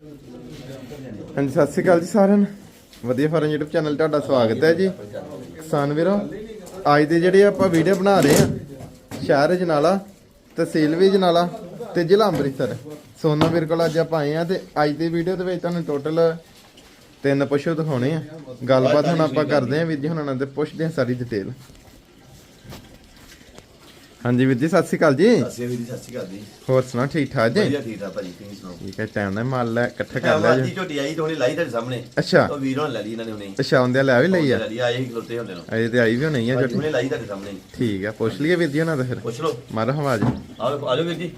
ਹਾਂਜੀ, ਸਤਿ ਸ਼੍ਰੀ ਅਕਾਲ ਜੀ ਸਾਰਿਆਂ ਨੂੰ। ਵਧੀਆ ਫਾਰਮ YouTube ਚੈਨਲ ਤੁਹਾਡਾ ਸਵਾਗਤ ਹੈ ਜੀ। ਕਿਸਾਨ ਵੀਰੋ, ਅੱਜ ਦੇ ਜਿਹੜੇ ਆਪਾਂ ਵੀਡੀਓ ਬਣਾ ਰਹੇ ਆ ਸ਼ਹਿਰ ਜਨਾਲਾ, ਤਹਿਸੀਲ ਵੀ ਜਨਾਲਾ ਤੇ ਜ਼ਿਲ੍ਹਾ ਅੰਮ੍ਰਿਤਸਰ। ਸੋਨਾ ਵੀਰ ਕੋਲ ਅੱਜ ਆਪਾਂ ਆਏ ਆ ਤੇ ਅੱਜ ਦੀ ਵੀਡੀਓ ਦੇ ਵਿੱਚ ਤੁਹਾਨੂੰ ਟੋਟਲ ਤਿੰਨ ਪਸ਼ੂ ਦਿਖਾਉਣੇ ਆ। ਗੱਲਬਾਤ ਹੁਣ ਆਪਾਂ ਕਰਦੇ ਆ ਵੀਰ ਜੀ, ਹੁਣਾਂ ਨਾਲ ਤੇ ਪੁੱਛਦੇ ਆ ਸਾਰੀ ਡਿਟੇਲ ਹਾਂਜੀ ਵੀਰ ਜੀ ਸਤਿ ਸ਼੍ਰੀ ਅਕਾਲ ਜੀ। ਅਸੀਂ ਵੀ ਸਤਿ ਸ਼੍ਰੀ ਅਕਾਲ ਜੀ। ਹੋਰ ਸੁਣਾਓ ਠੀਕ ਠਾਕ ਜੀ? ਵਧੀਆ ਠੀਕ ਠਾਕ ਭਾਜੀ ਤੁਸੀਂ ਸੁਣਾਓ? ਠੀਕ ਹੈ ਟਾਈਮ ਨਾਲ ਮਾਲ ਲੈ ਇਕੱਠਾ ਕਰ ਲਿਆ ਜੀ। ਝੋਟੀ ਆਈ ਥੋੜੀ ਲਾਈ ਤੁਹਾਡੇ ਸਾਹਮਣੇ। ਅੱਛਾ। ਉਹ ਵੀਰੋਂ ਲੈ ਲਈ ਇਹਨਾਂ ਨੇ ਹੁਣੇ। ਅੱਛਾ ਆਉਂਦੇ ਲੈ ਵੀ ਲਈ ਆ? ਲੈ ਲਈ ਆਏ ਹੀ ਖਲੋਤੇ ਹੁੰਦੇ ਨੂੰ। ਅਜੇ ਤੇ ਆਈ ਵੀ ਹੋਣੀ ਆ ਲਾਈ ਤੁਹਾਡੇ ਸਾਹਮਣੇ। ਠੀਕ ਆ ਪੁੱਛ ਲਈਏ ਵੀਰ ਜੀ ਉਹਨਾਂ ਦਾ ਫਿਰ। ਪੁੱਛ ਲਓ। ਮਾਰੋ ਆਵਾਜ਼। ਆਓ ਆਜੋ ਵੀਰ ਜੀ।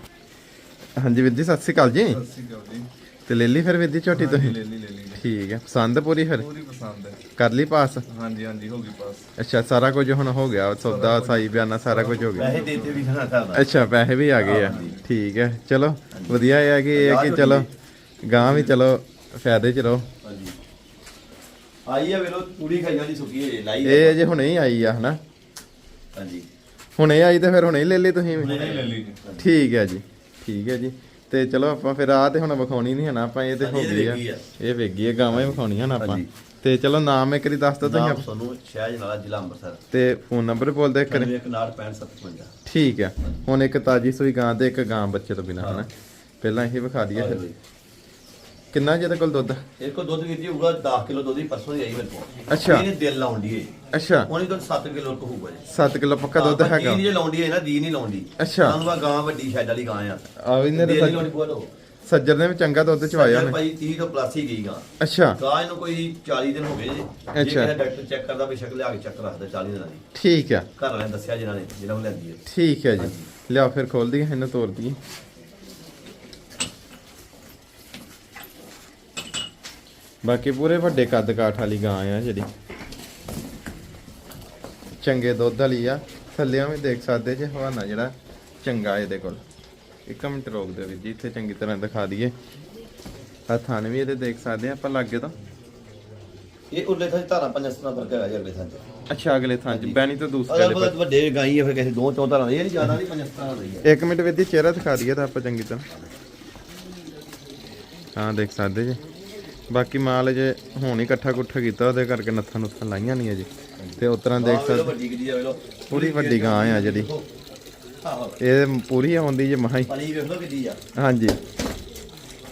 ਹਾਂਜੀ ਵੀਰ ਜੀ ਸਤਿ ਸ਼੍ਰੀ ਅਕਾਲ ਜੀ। ਸਸੀ ਗੱਲ ਜੀ। ਤੇ ਲੈ ਲਈ ਫਿਰ ਵੀਰ ਜੀ ਝੋਟੀ ਤੁਸੀਂ? ਲੈ ਲਈ ਲੈ ਲਈ। ਠੀਕ ਹੈ। ਪਸੰਦ ਪੂਰੀ ਫਿਰ? ਪੂਰੀ ਪਸੰਦ ਹੈ। ਕਰ ਲਈ ਪਾਸ ਹਾਂਜੀ ਹਾਂਜੀ ਹੋ ਗਈ ਪਾਸ ਅੱਛਾ ਸਾਰਾ ਕੁਝ ਹੁਣ ਹੋ ਗਿਆ। ਸੌਦਾ ਸਾਈ ਬਿਆਨਾ ਸਾਰਾ ਕੁਝ ਹੋ ਗਿਆ। ਪੈਸੇ ਦੇ ਦਿੱਤੇ ਵੀ ਖਣਾ ਕਰਦਾ ਅੱਛਾ ਪੈਸੇ ਵੀ ਆ ਗਏ ਆ। ਠੀਕ ਹੈ। ਚਲੋ ਵਧੀਆ ਇਹ ਹੈ ਕਿ ਇਹ ਹੈ ਕਿ ਚਲੋ ਗਾਂ ਵੀ ਚਲੋ ਫਾਇਦੇ ਚ ਰਹੋ। ਹਾਂਜੀ। ਆਈ ਆ ਵੇਲੋ ਪੂਰੀ ਖਾਈਆਂ ਦੀ ਸੁੱਕੀ ਹੈ ਲਾਈ ਇਹ ਜੇ ਹੁਣੇ ਹੀ ਆਈ ਆ ਹਨਾ? ਹਾਂਜੀ। ਹੁਣੇ ਆਈ ਤੇ ਫਿਰ ਹੁਣੇ ਹੀ ਲੈ ਲਈ ਤੁਸੀਂ ਵੀ? ਹੁਣੇ ਲੈ ਲਈ ਜੀ। ਠੀਕ ਹੈ ਜੀ ਠੀਕ ਹੈ ਜੀ। ਤੇ ਚਲੋ ਆਪਾਂ ਫਿਰ ਆ ਤੇ ਹੁਣ ਵਿਖਾਉਣੀ ਨਹੀਂ ਹੈ ਨਾ ਆਪਾਂ ਇਹ ਤੇ ਹੋ ਗਈ ਆ। ਆ। ਇਹ ਵੇਗੀ ਆ ਗਾਵਾਂ ਹੀ ਵਿਖਾਉਣੀਆਂ ਨਾ ਆਪਾਂ। ਤੇ ਚਲੋ ਨਾਮ ਇੱਕ ਵਾਰੀ ਦੱਸ ਨਾਮ ਤੁਸੀਂ ਤੁਹਾਨੂੰ ਸ਼ਹਿਜ ਨਾਲਾ ਜ਼ਿਲ੍ਹਾ ਅੰਮ੍ਰਿਤਸਰ। ਤੇ ਫੋਨ ਨੰਬਰ ਬੋਲ ਦਿਓ ਕਰੇ 9165 ਠੀਕ ਹੈ ਹੁਣ ਇੱਕ ਤਾਜੀ ਸੂਈ ਗਾਂ ਤੇ ਇੱਕ ਗਾਂ ਬੱਚੇ ਤੋਂ ਬਿਨਾ ਹਨਾ। ਪਹਿਲਾਂ ਇਹ ਵਿਖਾ ਦਈਏ ਫਿਰ। ਕਿੰਨਾ ਜਿਹਦੇ ਕੋਲ ਦੁੱਧ? ਇਹ ਕੋ ਦੁੱਧ ਵੀਰ ਜੀ ਹੋਊਗਾ 10 ਕਿਲੋ ਦੁੱਧ ਦੀ ਪਰਸੋਂ ਦੀ ਆਈ ਮੇਰੇ ਕੋਲ। ਅੱਛਾ। ਇਹਨੇ ਦਿਲ ਲਾਉਂਦੀ ਏ। ਅੱਛਾ। ਉਹਨੇ ਦੁੱਧ 7 ਕਿਲੋ ਕੋ ਹੋਊਗਾ ਜੀ। 7 ਕਿਲੋ ਪੱਕਾ ਦੁੱਧ ਹੈਗਾ। ਦੀ ਲਾਉਂਦੀ ਹੈ ਨਾ ਦੀ ਨਹੀਂ ਲਾਉਂਦੀ। ਅੱਛਾ। ਸਾਨੂੰ ਆ ਗਾਂ ਵੱਡੀ ਸ਼ੈਡ ਵਾਲੀ ਗਾਂ ਆ। ਆ ਵੀ ਬੋਲੋ ਸੱਜਰ ਨੇ ਵੀ ਚੰਗਾ ਦੁੱਧ ਚਵਾਇਆ ਨੇ ਭਾਈ 30 ਤੋਂ ਪਲੱਸ ਹੀ ਗਈ ਗਾਂ। ਅੱਛਾ। ਗਾਂ ਇਹਨੂੰ ਕੋਈ 40 ਦਿਨ ਹੋ ਗਏ ਜੀ। ਜੇ ਅੱਛਾ। ਕਿਸੇ ਡਾਕਟਰ ਚੈੱਕ ਕਰਦਾ ਵੀ ਸ਼ਕਲ ਲਿਆ ਕੇ ਚੈੱਕ ਰੱਖਦਾ 40 ਦਿਨਾਂ ਦੀ। ਠੀਕ ਹੈ ਘਰ ਵਾਲਿਆਂ ਨੇ ਦੱਸਿਆ ਜਿਹਨਾਂ ਨੇ ਜਿਹਨਾਂ ਨੂੰ ਲੈਂਦੀ ਹੈ ਠੀਕ ਹੈ ਜੀ। ਲਿਆਓ ਫਿਰ ਖੋਲ ਦਈਏ ਇਹਨੂੰ ਤੋੜ ਬਾਕੀ ਪੂਰੇ ਵੱਡੇ ਕੱਦ ਕਾਠ ਵਾਲੀ ਗਾਂ ਆ ਜਿਹੜੀ। ਚੰਗੇ ਦੁੱਧ ਵਾਲੀ ਆ। ਥੱਲਿਆਂ ਵੀ ਦੇਖ ਸਕਦੇ ਜੇ ਹਵਾਨਾ ਜਿਹੜਾ ਚੰਗਾ ਇਹਦੇ ਕੋਲ। ਇੱਕ ਮਿੰਟ ਰੋਕ ਦਿਓ ਵੀਰ ਜੀ ਇੱਥੇ ਚੰਗੀ ਤਰ੍ਹਾਂ ਦਿਖਾ ਦਈਏ। ਆ ਥਣ ਵੀ ਇਹਦੇ ਦੇਖ ਸਕਦੇ ਆ ਆਪਾਂ ਲੱਗੇ ਤਾਂ। ਇਹ ਉਰਲੇ ਥਾਂ ਧਾਰਾਂ ਪੰਜ ਸਤਾਂ ਫ਼ਰਕ ਹੈਗਾ ਜੀ ਅਗਲੇ ਥਾਂ 'ਚ। ਅੱਛਾ ਅਗਲੇ ਥਾਂ 'ਚ ਬੈਣੀ ਤੋਂ ਦੂਸਰੇ ਵਾਲੇ ਬਹੁਤ ਵੱਡੇ ਗਾਈ ਹੈ ਫਿਰ ਕਿਸੇ ਦੋ ਚੌਂ ਧਾਰਾਂ ਦੀ, ਇਹ ਨਹੀਂ ਜ਼ਿਆਦਾ ਨਹੀਂ ਪੰਜ ਸਤਾਂ ਰਹੀ ਹੈ ਪਾਸੇ। ਇੱਕ ਮਿੰਟ ਵੀਰ ਜੀ ਚਿਹਰਾ ਦਿਖਾ ਦਈਏ ਤਾਂ ਆਪਾਂ ਚੰਗੀ ਤਰ੍ਹਾਂ। ਹਾਂ ਦੇਖ ਸਕਦੇ ਜੀ। ਬਾਕੀ ਮਾਲ ਜੇ ਹੁਣ ਹੀ ਇਕੱਠਾ ਕੁੱਠਾ ਕੀਤਾ ਉਹਦੇ ਕਰਕੇ ਨੱਥਾਂ ਨੁੱਥਾਂ ਲਾਈਆਂ ਨਹੀਂ ਅਜੇ। ਤੇ ਉਸ ਤਰ੍ਹਾਂ ਦੇਖ ਸਕਦੇ ਆ ਪੂਰੀ ਵੱਡੀ ਗਾਂ ਆ ਜਿਹੜੀ। ਇਹ ਪੂਰੀ ਆਉਂਦੀ ਜੇ ਮਹਾ ਹੀ। ਵੇਖ ਲਓ ਕਿੱਡੀ ਆ। ਹਾਂਜੀ।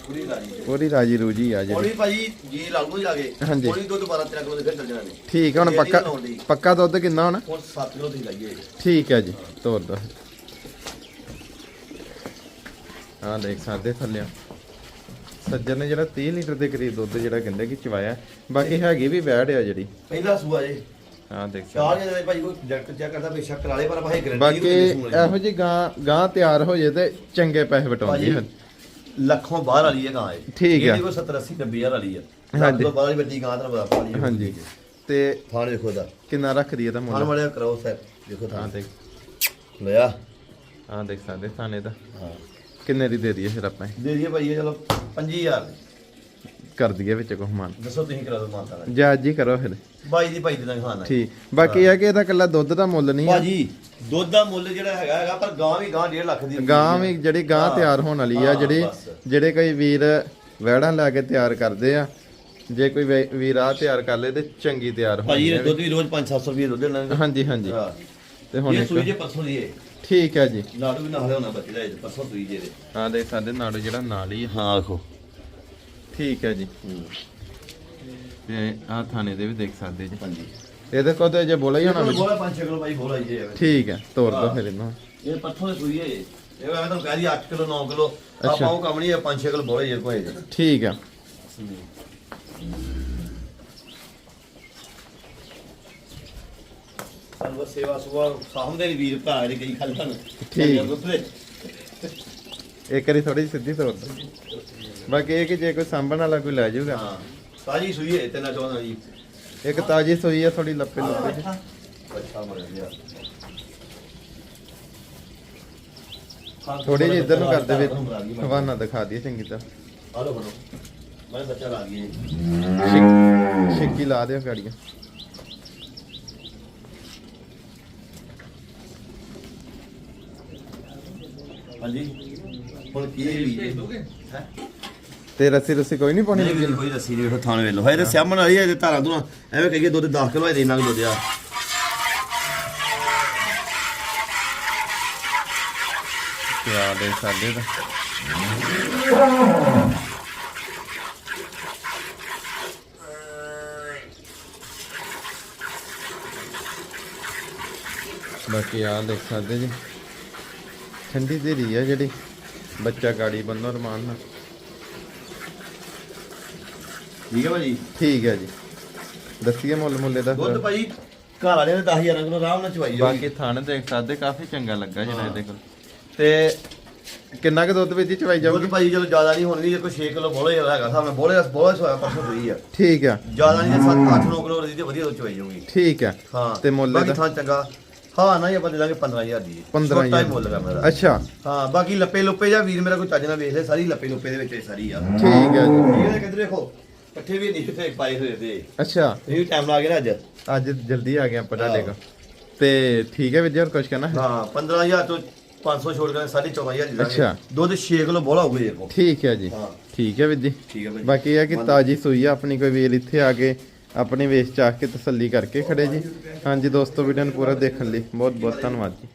ਪੂਰੀ ਰਾਜੀ ਪੂਰੀ ਰਾਜੀ ਰੂਜੀ ਆ ਜਿਹੜੀ। ਵੀ ਭਾਈ ਜੀ ਲਾਗੂ ਹੀ ਲਾਗੇ ਹਾਂਜੀ। ਵੀ ਦੁੱਧ 12 13 ਕਿਲੋ ਦੇ ਫਿਰ ਚੱਲ ਜਾਣਾ ਨੇ ਠੀਕ ਹੈ ਹੁਣ ਪੱਕਾ। ਪੱਕਾ ਦੁੱਧ ਕਿੰਨਾ ਹੁਣ? ਹੁਣ 7 ਕਿਲੋ ਦੀ ਲਾਈਏ। ਠੀਕ ਹੈ ਜੀ ਤੋਰ ਦੋ। ਹਾਂ ਦੇਖ ਸਕਦੇ ਥੱਲੇ ਸੱਜਰ ਨੇ ਜਿਹੜਾ 30 ਲੀਟਰ ਦੇ ਕਰੀਬ ਦੁੱਧ ਜਿਹੜਾ ਕਹਿੰਦੇ ਕਿ ਚਵਾਇਆ। ਬਾਕੀ ਹੈਗੀ ਵੀ ਵੈੜ ਆ ਜਿਹੜੀ। ਪਹਿਲਾ ਸੂਆ ਜੇ। ਹਾਂ ਦੇਖ ਚਾਰ ਜਣੇ ਭਾਈ ਕੋਈ ਡਾਕਟਰ ਚੈੱਕ ਕਰਦਾ ਵੀ ਸ਼ੱਕ ਵਾਲੇ ਪਰ ਭਾਈ ਗਰੰਟੀ ਬਾਕੀ ਇਹੋ ਜੀ ਗਾਂ ਗਾਂ ਤਿਆਰ ਹੋ ਜੇ ਤੇ ਚੰਗੇ ਪੈਸੇ ਵਟਾਉਂਦੀ ਹਨ ਲੱਖੋਂ ਬਾਹਰ ਵਾਲੀ ਹੈ ਗਾਂ ਇਹ ਠੀਕ ਆ। ਇਹਦੀ ਕੋਈ 70 80 90 ਹਜ਼ਾਰ ਵਾਲੀ ਹੈ ਹਾਂਜੀ। ਤੋਂ ਬਾਹਰ ਵਾਲੀ ਵੱਡੀ ਗਾਂ ਤਾਂ ਬੜਾ ਪਾਲੀ ਹਾਂਜੀ। ਤੇ ਥਾਣ ਦੇਖੋ ਦਾ ਕਿੰਨਾ ਰੱਖਦੀ ਹੈ ਤਾਂ ਮੁੱਲ? ਵਾਲਿਆ ਕਰੋ ਸਰ ਦੇਖੋ ਹਾਂ ਥਾਣ। ਦੇਖ। ਲਿਆ। ਹਾਂ ਦੇਖ ਸਕਦੇ ਥਾਣੇ ਦਾ। ਹਾਂ। ਕਿੰਨੇ ਦੀ ਦੇ ਦਈਏ ਫਿਰ ਆਪਾਂ? ਦੇ ਦਈਏ ਭਾਈ ਚਲੋ 25000 ਦੀ। ਕਰ ਦਈਏ ਵਿੱਚ ਕੋ ਹਮਾਨ ਦੱਸੋ ਤੁਸੀਂ ਕਰਾ ਦੋ ਮਾਤਾ ਦਾ ਜਾ ਜੀ ਕਰੋ ਫਿਰ। ਬਾਈ ਦੀ ਭਾਈ ਦੇ ਖਾਣਾ। ਠੀਕ। ਬਾਕੀ ਇਹ ਆ ਕਿ ਇਹਦਾ ਕੱਲਾ ਦੁੱਧ ਦਾ ਮੁੱਲ ਨਹੀਂ ਆ। ਭਾਜੀ ਦੁੱਧ ਦਾ ਮੁੱਲ ਜਿਹੜਾ ਹੈਗਾ ਹੈਗਾ ਪਰ ਗਾਂ ਵੀ ਗਾਂ 1.5 ਲੱਖ ਦੀ ਗਾਂ ਵੀ ਜਿਹੜੀ ਗਾਂ। ਤਿਆਰ ਹੋਣ ਵਾਲੀ ਆ ਹਾਂ, ਜਿਹੜੀ ਬਸ। ਜਿਹੜੇ ਕੋਈ ਵੀਰ ਵਹਿੜਾਂ ਲੈ ਕੇ ਤਿਆਰ ਕਰਦੇ ਆ ਜੇ ਕੋਈ ਵੇ- ਵੀਰ ਆ ਤਿਆਰ ਕਰ ਲੇ ਤੇ ਚੰਗੀ ਤਿਆਰ ਭਾਜੀ ਹੋਣੀ ਇਹ ਦੁੱਧ ਵੀ। ਰੋਜ਼ 5-700 ਰੁਪਏ ਦੁੱਧ ਲੈਣਾ ਹਾਂਜੀ ਹਾਂਜੀ। ਤੇ ਹੁਣ ਇਹ ਇੱਕ ਸੂਈ ਜੇ ਪਰਸੋਂ ਦੀ ਹੈ ਠੀਕ ਹੈ ਜੀ। ਨਾੜੂ ਵੀ ਨਾਲ ਹੋਣਾ ਬੱਚੇ ਦਾ ਇਹ ਪਰਸੋਂ ਸੂਈ ਜੇ ਦੇ ਹਾਂ ਦੇਖ ਸਕਦੇ ਨਾੜੂ ਜਿਹੜਾ ਨਾਲ ਹੀ ਆ। ਹਾਂ ਆਖੋ। ਠੀਕ ਹੈ ਜੀ। ਤੇ ਆ ਥਾਣੇ ਦੇ ਵੀ ਦੇਖ ਸਕਦੇ ਜੀ। ਹਾਂਜੀ। ਇਹਦੇ ਕੋਲ ਤੇ ਜੇ ਬੋਲਾ ਹੀ ਹੋਣਾ। ਬੋਲਾ 5 ਕਿਲੋ ਭਾਈ ਬੋਲਾ ਜੇ ਠੀਕ ਹੈ ਤੋਰ ਦੋ ਹਾਂ। ਫਿਰ ਇਹਨੂੰ। ਇਹ ਦੀ ਸੂਈ ਹੈ ਇਹ। ਇਹ ਮੈਂ ਤੁਹਾਨੂੰ ਕਹਿ ਰਹੀ 8 ਕਿਲੋ 9 ਕਿਲੋ। ਆਪਾਂ ਉਹ ਕੰਮ ਨਹੀਂ 5-6 ਕਿਲੋ ਬੋਲੇ ਜੇ ਕੋਈ। ਠੀਕ ਹੈ। ਸੇਵਾ ਸਾਹਮਣੇ ਵੀਰ ਭਰਾ ਕਈ ਠੀਕ। ਇੱਕ ਵਾਰੀ ਥੋੜੀ ਸਿੱਧੀ ਤੋਰ। ਦੋ ਬਾਕੀ ਇਹ ਕਿ ਜੇ ਕੋਈ ਸਾਂਭਣ ਵਾਲਾ ਕੋਈ ਲੈ ਜਾਊਗਾ। ਹਾਂ ਸਾਜੀ ਸੂਈ ਹੈ ਤਿੰਨਾਂ ਚੌਦਾਂ ਜੀ ਇੱਕ ਤਾਜੀ ਸੂਈ ਆ ਥੋੜੀ ਲੱਪੇ ਲੱਪੇ ਜੀ ਅੱਛਾ। ਮਰ ਗਿਆ। ਥੋੜੀ ਜਿਹੀ ਇੱਧਰ ਨੂੰ ਵਿੱਚ ਹਵਾਨਾ ਦਿਖਾ ਦਈਏ ਚੰਗੀ ਤਰ੍ਹਾਂ। ਮੈਂ ਬੱਚਾ ਲਾ ਛਿੱਕੀ ਲਾ ਦਿਓ ਗਾੜੀਆਂ। ਹਾਂਜੀ। ਹੁਣ ਕੀ ਹੈ ਵੀ ਹੈ ਤੇ ਰੱਸੀ ਰੱਸੀ ਕੋਈ ਨਹੀਂ ਪਾਉਣੀ? ਨਹੀਂ ਲੱਗੀ ਵੀਰ ਕੋਈ ਰੱਸੀ ਨਹੀਂ ਵੇਖੋ ਥਾਣ ਵੇਲੋ। ਹੈ ਤੇ ਸਿਆਮਣ ਵਾਲੀ ਹੈ ਤੇ ਧਾਰਾਂ ਧੂਰਾਂ। ਐਵੇਂ ਕਹੀਏ ਦੁੱਧ 10 ਕਿਲੋ ਹੈ ਤੇ ਇੰਨਾ ਕੁ ਦੁੱਧ ਆ ਪਿਆ ਦੇ ਸਾਡੇ ਦਾ ਬਾਕੀ ਆ ਦੇਖ ਸਕਦੇ ਜੀ। ਠੰਡੀ ਧੀਰੀ ਆ ਜਿਹੜੀ। ਬੱਚਾ ਗਾੜੀ ਬੰਨੋ ਰਮਾਨ ਨਾਲ। ਠੀਕ ਹੈ ਭਾਜੀ? ਠੀਕ ਹੈ ਜੀ। ਦੱਸੀਏ ਮੁੱਲ ਮੁੱਲੇ ਦਾ। ਦੁੱਧ। ਭਾਜੀ ਘਰ ਵਾਲਿਆਂ ਨੇ 10000 ਕਿਲੋ ਆਰਾਮ ਨਾਲ ਚਵਾਈ ਬਾਕੀ ਥਾਣੇ ਦੇਖ ਸਕਦੇ ਕਾਫੀ ਚੰਗਾ ਲੱਗਾ ਜਿਹੜਾ ਇਹਦੇ ਕੋਲ। ਤੇ ਕਿੰਨਾ ਕੁ ਦੁੱਧ ਵਿੱਚ ਚਵਾਈ ਦੁੱਧ ਜਾਊਗੀ ਭਾਜੀ ਜਦੋਂ ਜ਼ਿਆਦਾ ਨਹੀਂ ਹੋਣੀ ਜੇ ਕੋਈ 6 ਕਿਲੋ ਬੋਲੇ ਹੈਗਾ ਸਾਹਮਣੇ ਬੋਲੇ ਦਾ ਬੋਲੇ ਸੋਇਆ ਪਰਸੋਂ ਹੋਈ ਆ। ਠੀਕ ਆ। ਜ਼ਿਆਦਾ ਨਹੀਂ 7 8 9 ਕਿਲੋ ਦੀ ਤੇ ਵਧੀਆ ਦੁੱਧ ਚਵਾਈ ਜਾਊਗੀ। ਠੀਕ ਆ। ਹਾਂ। ਤੇ ਮੁੱਲ ਬਾਕੀ ਇਹਦਾ? ਥਾਂ ਚੰਗਾ। ਹਾਂ ਨਾ ਇਹ ਆਪਾਂ ਦੇ ਦਾਂਗੇ 15000 ਦੀ। 15000 ਛੋਟਾ ਹੀ ਮੁੱਲ ਹੈ ਮੇਰਾ। ਅੱਛਾ। ਹਾਂ ਬਾਕੀ ਲੱਪੇ ਲੁੱਪੇ ਜਾਂ ਵੀਰ ਮੇਰਾ ਕੋਈ ਚੱਜ ਨਾਲ ਵੇਖ ਲੈ ਸਾਰੀ ਲੱਪੇ ਲੁੱਪੇ ਦੇ ਵਿੱਚ ਇਹ ਸਾਰੀ ਆ। ਠੀਕ ਆ ਜੀ। ਇਹ ਕਿੱਧਰ ਦੇਖੋ ਇਕੱਠੇ ਵੀ ਨਹੀਂ ਕਿਤੇ ਪਾਏ ਹੋਏ ਤੇ। ਅੱਛਾ। ਇਹ ਵੀ ਟਾਈਮ ਲਾ ਗਿਆ ਨਾ ਅੱਜ। ਅੱਜ ਜਲਦੀ ਆ ਗਏ ਆਪਾਂ ਤੁਹਾਡੇ ਕੋਲ। ਤੇ ਠੀਕ ਹੈ ਵਿਜੇ ਹੋਰ ਕੁਝ ਕਹਿਣਾ ਹੈ? ਹਾਂ 15000 ਤੋਂ 500 ਛੋੜ ਕੇ 14500 ਦੀ ਦਾਂਗੇ। ਅੱਛਾ। ਦੁੱਧ 6 ਕਿਲੋ ਬੋਲਾ ਹੋਊਗਾ ਕੋ ਠੀਕ ਹੈ ਜੀ। ਹਾਂ। ਠੀਕ ਹੈ ਵੀਰ ਜੀ। ਠੀਕ ਹੈ ਬਾਕੀ ਇਹ ਆ ਕਿ ਤਾਜੀ ਸੂਈ ਆ ਆਪਣੀ ਕੋਈ ਵੀਰ ਇੱਥੇ ਆ ਕੇ ਆਪਣੀ ਵੇਚ ਚਾਹ ਕੇ ਤਸੱਲੀ ਕਰਕੇ ਖੜੇ ਜੀ। ਹਾਂਜੀ ਦੋਸਤੋ ਵੀਡੀਓ ਨੂੰ ਪੂਰਾ ਦੇਖਣ ਲਈ ਬਹੁਤ ਬਹੁਤ ਧੰਨਵਾਦ ਜੀ।